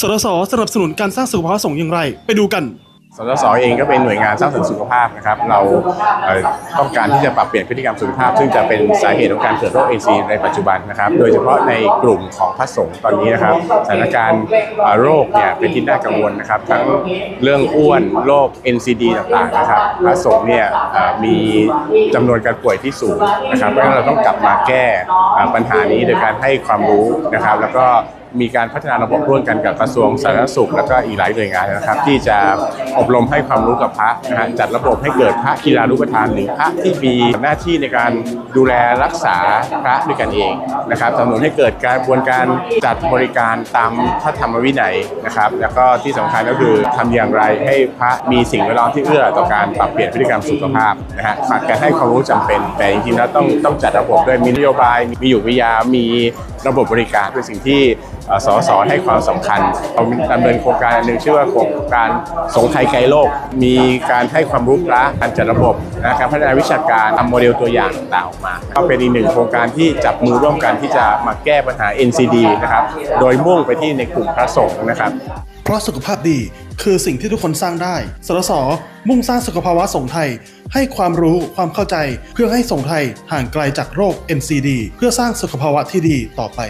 สสสนับสนุนการสร้างสุขภาพสงฆ์อย่างไร ไปดูกันสสสเองก็เป็นหน่วยงานสร้างเสริมสุขภาพนะครับ เราต้องการที่จะปรับเปลี่ยนพฤติกรรมสุขภาพ ซึ่งจะเป็นสาเหตุของการเกิดโรค NC ในปัจจุบันนะครับ โดยเฉพาะในกลุ่มของพระสงฆ์ตอนนี้นะครับสถานการณ์โรคเนี่ยเป็นที่น่ากังวลนะครับ ทั้งเรื่องอ้วนโรค NCD ต่างๆนะครับพระสงฆ์เนี่ยมีจำนวนการป่วยที่สูงนะครับเพราะฉะนั้นเราต้องกลับมาแก้ปัญหานี้โดยการให้ความรู้นะครับ แล้วก็ มีการพัฒนาระบบร่วมกันกับกระทรวงสาธารณสุข แล้วก็อีกหลายหน่วยงานนะครับ ที่จะอบรมให้ความรู้กับพระนะฮะจัดระบบให้เกิดพระกีฬานุปทานหรือพระที่มีหน้าที่ในการดูแลรักษาพระด้วยกันเองนะครับสนับสนุนให้เกิดการบวนการจัดบริการตามพระธรรมวินัยนะครับ แล้วก็ที่สำคัญก็คือทำอย่างไรให้พระมีสิ่งแวดล้อมที่เอื้อต่อการปรับเปลี่ยนพฤติกรรมสุขภาพนะฮะขาดการให้ความรู้จำเป็น แต่จริงๆแล้วต้องต้องจัดระบบด้วยมีนโยบาย มีอยู่วิยามีระบบบริการเป็นสิ่งที่สสให้ความสำคัญเราดำเนินโครงการอันหนึ่งชื่อว่าโครงการสงไทยไกลโลก มีการให้ความรู้พระการจัดระบบนะครับพัฒนาวิชาการทำโมเดลตัวอย่างต่างๆออกมา ก็เป็นอีกหนึ่งโครงการที่จับมือร่วมกันที่จะมาแก้ปัญหา NCD นะครับ โดยมุ่งไปที่ในกลุ่มพระสงฆ์นะครับ เพราะสุขภาพดีคือสิ่งที่ทุกคนสร้างได้สรสมุ่งสร้างสุขภาวะสงไทย ให้ความรู้ความเข้าใจเพื่อให้สงไทยห่างไกลจากโรค NCD เพื่อสร้างสุขภาวะที่ดีต่อไป